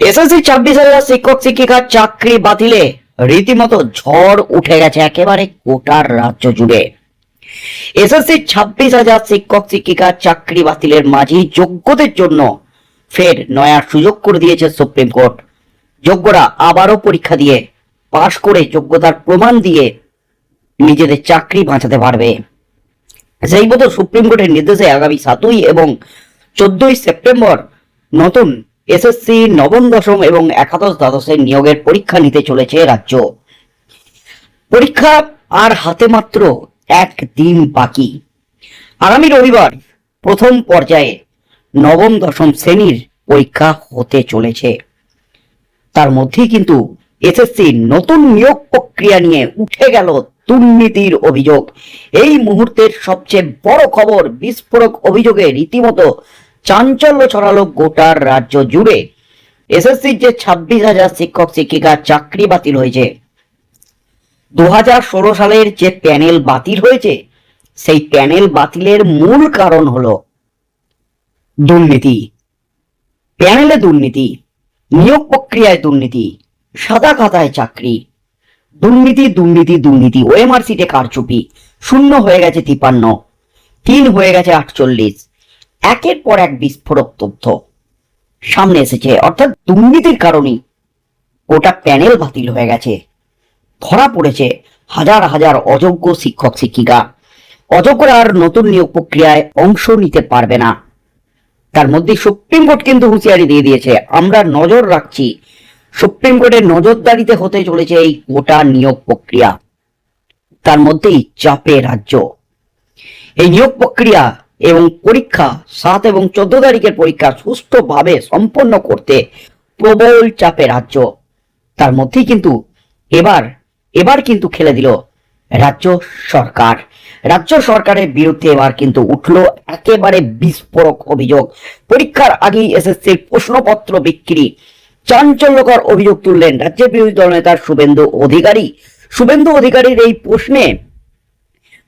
SSC ছাব্বিশ হাজার শিক্ষক শিক্ষিকার চাকরি বাতিলে রীতিমতো ঝড় উঠে গেছে একেবারে গোটার রাজ্য জুড়ে। এসএসসি ছাব্বিশ হাজার শিক্ষক শিক্ষিকার চাকরি বাতিলের মাঝে যোগ্যদের জন্য ফের নয়া সুযোগ করে দিয়েছে সুপ্রিম কোর্ট। যোগ্যরা আবারও পরীক্ষা দিয়ে পাশ করে যোগ্যতার প্রমাণ দিয়ে নিজেদের চাকরি বাঁচাতে পারবে। সেই মতো সুপ্রিম কোর্টের নির্দেশে আগামী সাতই এবং চোদ্দই সেপ্টেম্বর নতুন এসএসসি নবম, দশম এবং একাদশ দ্বাদশের নিয়োগের পরীক্ষা নিতে চলেছে রাজ্য। পরীক্ষা আর হাতে মাত্র এক দিন বাকি। আগামী রবিবার প্রথম পর্যায়ে নবম, দশম শ্রেণির পরীক্ষা হতে চলেছে। তার মধ্যেই কিন্তু এসএসসি নতুন নিয়োগ প্রক্রিয়া নিয়ে উঠে গেল দুর্নীতির অভিযোগ। এই মুহূর্তের সবচেয়ে বড় খবর, বিস্ফোরক অভিযোগে রীতিমতো চাঞ্চল্য ছড়ালো গোটার রাজ্য জুড়ে। এসএসসির যে ছাব্বিশ হাজার শিক্ষক শিক্ষিকার চাকরি বাতিল হয়েছে। দু সালের যে প্যানেল বাতিল হয়েছে, সেই প্যানেল বাতিলের মূল কারণ হলো দুর্নীতি। প্যানেলে দুর্নীতি, নিয়োগ প্রক্রিয়ায় দুর্নীতি, সাদা খাতায় চাকরি। দুর্নীতি দুর্নীতি দুর্নীতি ওএমআর সিটে কারচুপি। শূন্য হয়ে গেছে তিপান্ন। তিন হয়ে গেছে আটচল্লিশ। একের পর এক বিস্ফোরক তথ্য সামনে এসেছে। অর্থাৎ দুর্নীতির কারণেই গোটা প্যানেল বাতিল হয়ে গেছে। ধরা পড়েছে হাজার হাজার অযোগ্য শিক্ষক, শিক্ষিকা। অযোগ্যরা আর নতুন নিয়োগ প্রক্রিয়ায় অংশ নিতে পারবে না। তার মধ্যে সুপ্রিম কোর্ট কিন্তু হুঁশিয়ারি দিয়ে দিয়েছে, আমরা নজর রাখছি। সুপ্রিম কোর্টের নজরদারিতে হতে চলেছে এই গোটা নিয়োগ প্রক্রিয়া। তার মধ্যেই চাপে রাজ্য। এই নিয়োগ প্রক্রিয়া এবং পরীক্ষা সাত এবং চোদ্দ তারিখের পরীক্ষা সুষ্ঠুভাবে সম্পন্ন করতে প্রবল চাপে রাজ্য। তার মধ্যেই কিন্তু এবার এবার কিন্তু খেলে দিল রাজ্য সরকার। রাজ্য সরকারের বিরুদ্ধে এবার কিন্তু উঠল একেবারে বিস্ফোরক অভিযোগ। পরীক্ষার আগেই এসএসসির প্রশ্নপত্র বিক্রি। চাঞ্চল্যকর অভিযোগ তুললেন রাজ্যের বিরোধী দলনেতা শুভেন্দু অধিকারী। শুভেন্দু অধিকারীর এই প্রশ্নে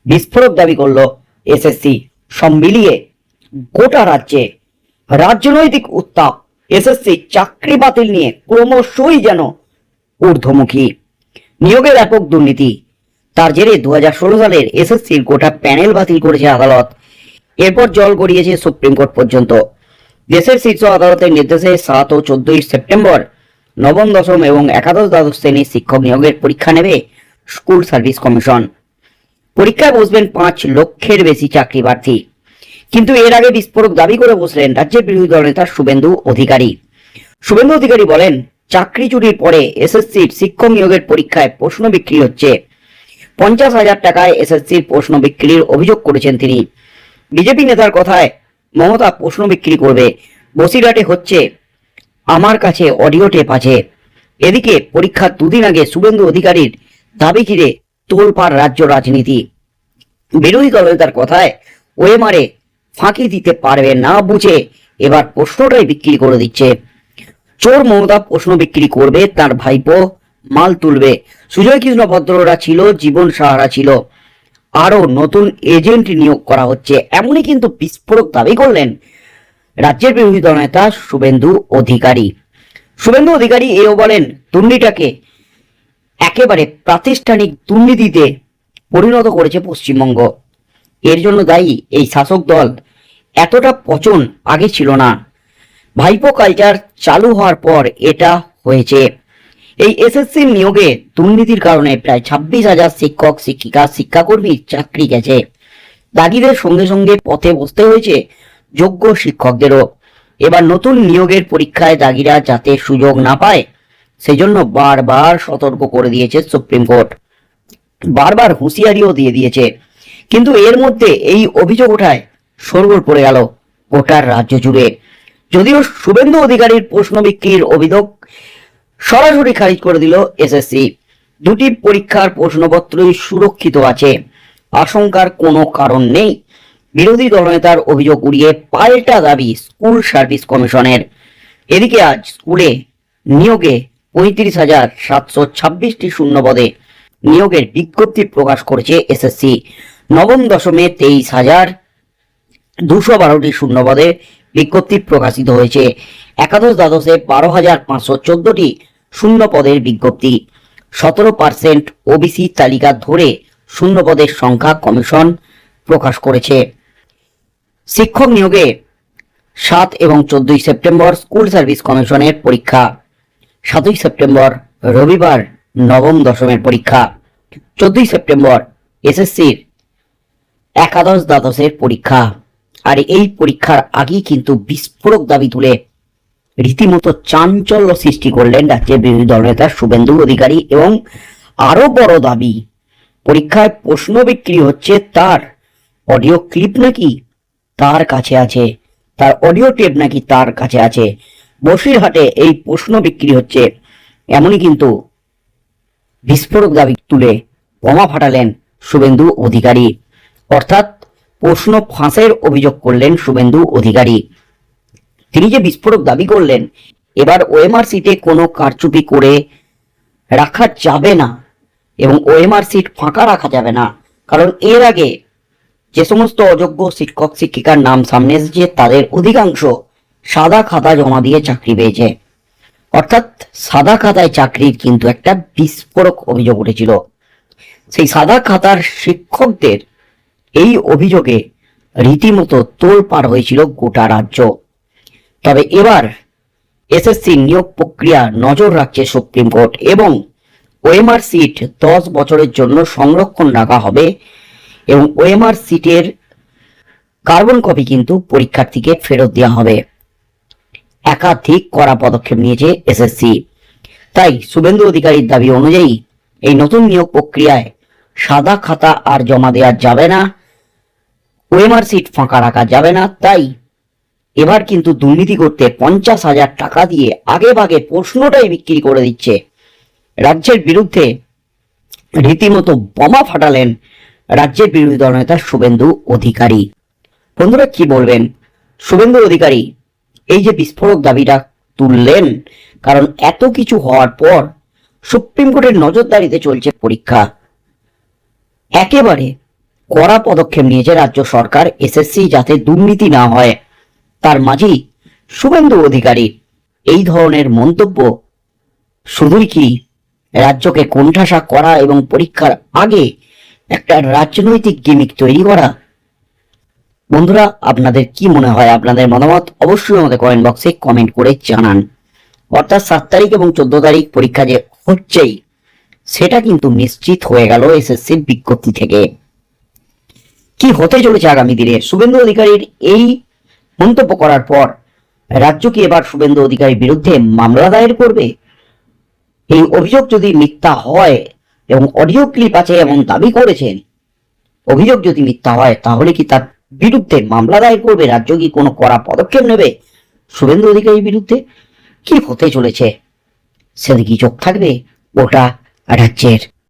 বিস্ফোরক দাবি করল এসএসসি সব মিলিয়ে গোটা রাজ্যে রাজনৈতিক উত্তাপ এসএসসি চাকরি বাতিল নিয়ে ক্রমশই যেন ঊর্ধ্বমুখী। নিয়োগের ব্যাপক দুর্নীতি, তার জেরে দুহাজার ষোলো সালের এসএসসির গোটা প্যানেল বাতিল করেছে আদালত। এরপর জল গড়িয়েছে সুপ্রিম কোর্ট পর্যন্ত। দেশের শীর্ষ আদালতের নির্দেশে সাত ও চোদ্দই সেপ্টেম্বর নবম, দশম এবং একাদশ দ্বাদশ শ্রেণির শিক্ষক নিয়োগের পরীক্ষা নেবে স্কুল সার্ভিস কমিশন। পরীক্ষায় বসবেন পাঁচ লক্ষের বেশি চাকরি প্রার্থী কিন্তু এর আগে বিস্ফোরক দাবি করে বসলেন রাজ্যের বিরোধী দলনেতা শুভেন্দু অধিকারী। শুভেন্দু অধিকারী বলেন, চাকরি চুরির পরে এসএসসির শিক্ষক নিয়োগের পরীক্ষায় প্রশ্ন বিক্রি হচ্ছে। পঞ্চাশ হাজার টাকায় এসএসসির প্রশ্ন বিক্রির অভিযোগ করেছেন তিনি। বিজেপি নেতার কথায়, মমতা প্রশ্ন বিক্রি করবে। বসিরহাটে হচ্ছে, আমার কাছে অডিও টেপ আছে। এদিকে পরীক্ষার দুদিন আগে শুভেন্দু অধিকারীর দাবি ঘিরে তোলপাড় রাজ্য রাজনীতি। বিরোধী দলনেতার কথায় ওএমআরে ফাঁকি দিতে পারবে না বুঝে এবার প্রশ্নটাই বিক্রি করে দিচ্ছে। চোর মমতা প্রশ্ন বিক্রি করবে, তার ভাইপো মাল তুলবে। সুজয় কৃষ্ণ ভদ্ররা ছিল, জীবন সাহারা ছিল। আরও নতুন এজেন্ট নিয়োগ করা হচ্ছে। এমনই কিন্তু বিস্ফোরক দাবি করলেন রাজ্যের বিরোধী দলনেতা শুভেন্দু অধিকারী। শুভেন্দু অধিকারী এও বলেন, দুর্নীতিটাকে একেবারে প্রাতিষ্ঠানিক দুর্নীতিতে পরিণত করেছে পশ্চিমবঙ্গ। এর জন্য দায়ী এই শাসক দল এতটা পচন আগে ছিল না। ভাইপো কালচার চালু হওয়ার পর এটা হয়েছে। এই এসএসসি নিয়োগে দুর্নীতির কারণে প্রায় ছাব্বিশ হাজার শিক্ষক, শিক্ষিকা শিক্ষাকর্মীর চাকরি গেছে। দাগিদের সঙ্গে সঙ্গে পথে বসতে হয়েছে যোগ্য শিক্ষকদেরও। এবার নতুন নিয়োগের পরীক্ষায় দাগিরা যাতে সুযোগ না পায় সেজন্য বারবার সতর্ক করে দিয়েছে সুপ্রিম কোর্ট। বারবার হুঁশিয়ারিও দিয়ে দিয়েছে। কিন্তু এর মধ্যে এই অভিযোগ ওঠায় সরগোল পড়ে গেল গোটার রাজ্য জুড়ে। যদিও শুভেন্দু অধিকারীর প্রশ্ন বিক্রির অভিযোগ সরাসরি খারিজ করে দিল এসএসসি। দুটি পরীক্ষার প্রশ্নপত্রই সুরক্ষিত আছে। আশঙ্কার কোনো কারণ নেই। বিরোধী দলনেতার অভিযোগ উড়িয়ে পাল্টা দাবি স্কুল সার্ভিস কমিশনের। এদিকে আজ স্কুলে নিয়োগে পঁয়ত্রিশ হাজার সাতশো ছাব্বিশটি শূন্য পদে নিয়োগের বিজ্ঞপ্তি প্রকাশ করেছে এসএসসি। নবম দশমে তেইশ হাজার দুশো বারোটি শূন্যপদে বিজ্ঞপ্তি প্রকাশিত হয়েছে। একাদশ দ্বাদশে বারো হাজার পাঁচশো চোদ্দটি শূন্য পদের বিজ্ঞপ্তি। সতেরো পার্সেন্ট ওবিসি তালিকা ধরে শূন্য পদের সংখ্যা কমিশন প্রকাশ করেছে। শিক্ষক নিয়োগে সাত এবং চোদ্দই সেপ্টেম্বর স্কুল সার্ভিস কমিশনের পরীক্ষা। সাতই সেপ্টেম্বর, রবিবার নবম দশমের পরীক্ষা। চোদ্দই সেপ্টেম্বর, এসএসসির একাদশ দ্বাদশের পরীক্ষা। আর এই পরীক্ষার আগেই কিন্তু বিস্ফোরক দাবি তুলে রীতিমতো চাঞ্চল্য সৃষ্টি করলেন রাজ্যের বিরোধী দলনেতা শুভেন্দু অধিকারী এবং আরও বড় দাবি, পরীক্ষায় প্রশ্ন বিক্রি হচ্ছে তার অডিও ক্লিপ নাকি তার কাছে আছে, তার অডিও টেপ নাকি তার কাছে আছে। বসিরহাটে এই প্রশ্ন বিক্রি হচ্ছে। এমনই কিন্তু বিস্ফোরক দাবি তুলে বোমা ফাটালেন শুভেন্দু অধিকারী। অর্থাৎ প্রশ্ন ফাঁসের অভিযোগ করলেন শুভেন্দু অধিকারী। তিনি যে বিস্ফোরক দাবি করলেন, এবার ওএমআর সিটে কোনো কারচুপি করে রাখা যাবে না এবং ওএমআর সিট ফাঁকা রাখা যাবে না। কারণ এর আগে যে সমস্ত অযোগ্য শিক্ষক, শিক্ষিকার নাম সামনে এসেছে, তাদের অধিকাংশ সাদা খাতা জমা দিয়ে চাকরি পেয়েছে। অর্থাৎ সাদা খাতায় চাকরির কিন্তু একটা বিস্ফোরক অভিযোগ উঠেছিল। সেই সাদা খাতার শিক্ষকদের এই অভিযোগে রীতিমতো তোলপাড় হয়েছিল গোটা রাজ্য। তবে এবার এসএসসি নিয়োগ প্রক্রিয়া নজর রাখছে সুপ্রিম কোর্ট এবং ওএমআর সিট দশ বছরের জন্য সংরক্ষণ রাখা হবে এবং ওএমআর সিটের কার্বন কপি কিন্তু পরীক্ষার্থীকে ফেরত দেওয়া হবে। একাধিক কড়া পদক্ষেপ নিয়েছে এসএসসি। তাই শুভেন্দু অধিকারীর দাবি অনুযায়ী এই নতুন নিয়োগ প্রক্রিয়ায় সাদা খাতা আর জমা দেওয়া যাবে না, ওএমআর সিট ফাঁকা রাখা যাবে না, তাই এবার কিন্তু দুর্নীতি করতে পঞ্চাশ হাজার টাকা দিয়ে আগে ভাগে প্রশ্নটাই বিক্রি করে দিচ্ছে। রাজ্যের বিরুদ্ধে রীতিমতো বোমা ফাটালেন রাজ্যের বিরোধী দলনেতা শুভেন্দু অধিকারী। বন্ধুরা, কি বলবেন? শুভেন্দু অধিকারী এই যে বিস্ফোরক দাবিটা তুললেন, কারণ এত কিছু হওয়ার পর সুপ্রিম কোর্টের নজরদারিতে চলছে পরীক্ষা। একেবারে কড়া পদক্ষেপ নিয়েছে রাজ্য সরকার, এসএসসি যাতে দুর্নীতি না হয়। তার মাঝেই শুভেন্দু অধিকারী এই ধরনের মন্তব্য, শুধুই কি রাজ্যকে কোণঠাসা করা এবং পরীক্ষার আগে একটা রাজনৈতিক গিমিক তৈরি করা বন্ধুরা, আপনাদের কি মনে হয়? আপনাদের মতামত অবশ্যই আমাদের কমেন্ট বক্সে কমেন্ট করে জানান। অর্থাৎ সাত তারিখ এবং চোদ্দ তারিখ পরীক্ষা যে হচ্ছেই, সেটা কিন্তু নিশ্চিত হয়ে গেল এসএসসির বিজ্ঞপ্তি থেকে। কি হতে চলেছে আগামী দিনে? শুভেন্দু অধিকারীর এই মন্তব্য করার পর, রাজ্য কি এবার শুভেন্দু অধিকারীর বিরুদ্ধে মামলা দায়ের করবে? এই অভিযোগ যদি মিথ্যা হয় এবং অডিও ক্লিপ আছে এমন দাবি করেছেন, অভিযোগ যদি মিথ্যা হয়, তাহলে কি তার বিরুদ্ধে মামলা দায়ের করবে, রাজ্য কি কোনো কড়া পদক্ষেপ নেবে? শুভেন্দু অধিকারীর বিরুদ্ধে কি হতে চলেছে? সেদিকে চোখ থাকবে? ওটা রাজ্যের